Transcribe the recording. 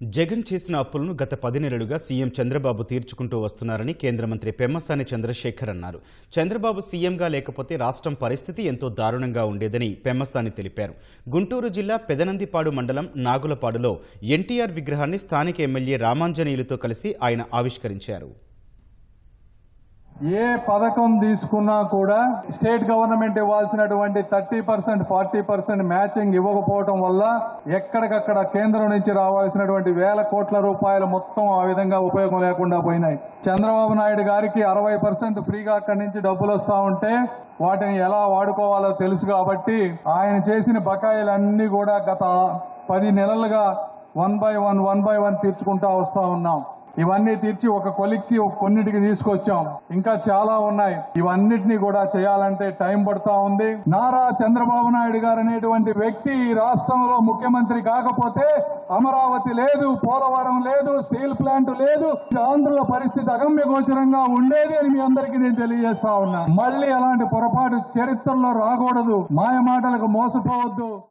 జగన్ చేసిన అప్పులను గత పది నెలలుగా సీఎం చంద్రబాబు తీర్చుకుంటూ వస్తున్నారని కేంద్ర మంత్రి పెమ్మసాని చంద్రశేఖర్ అన్నారు. చంద్రబాబు సీఎంగా లేకపోతే రాష్ట్రం పరిస్థితి ఎంతో దారుణంగా ఉండేదని పెమ్మసాని తెలిపారు. గుంటూరు జిల్లా పెదనందిపాడు మండలం నాగులపాడులో ఎన్టీఆర్ విగ్రహాన్ని స్థానిక ఎమ్మెల్యే రామాంజనేయులతో కలిసి ఆయన ఆవిష్కరించారు. ఏ పథకం తీసుకున్నా కూడా స్టేట్ గవర్నమెంట్ ఇవ్వాల్సినటువంటి thirty percent forty percent matching ఇవ్వకపోవటం వల్ల ఎక్కడికక్కడ కేంద్రం నుంచి రావాల్సినటువంటి వేల కోట్ల రూపాయలు మొత్తం ఆ విధంగా ఉపయోగం లేకుండా పోయినాయి. చంద్రబాబు నాయుడు గారికి అరవై పర్సెంట్ ఫ్రీగా అక్కడి నుంచి డబ్బులు వస్తా ఉంటే వాటిని ఎలా వాడుకోవాలో తెలుసు కాబట్టి ఆయన చేసిన బకాయిలన్నీ కూడా గత పది నెలలుగా one by one one by one తీర్చుకుంటా వస్తా ఉన్నాం. ఇవన్నీ తీర్చి ఒక కొలిక్కి కొన్నిటికి తీసుకొచ్చాం. ఇంకా చాలా ఉన్నాయి. ఇవన్నిటిని కూడా చేయాలంటే టైం పడతా ఉంది. నారా చంద్రబాబు నాయుడు గారు అనేటువంటి వ్యక్తి ఈ రాష్ట్రంలో ముఖ్యమంత్రి కాకపోతే అమరావతి లేదు పోలవరం లేదు స్టీల్ ప్లాంట్ లేదు. ఆంధ్రుల పరిస్థితి అగమ్య గోచరంగా ఉండేది అని మీ అందరికీ నేను తెలియజేస్తా ఉన్నా. మళ్ళీ అలాంటి పొరపాటు చరిత్రలో రాకూడదు. మాయ మాటలకు మోసపోవద్దు.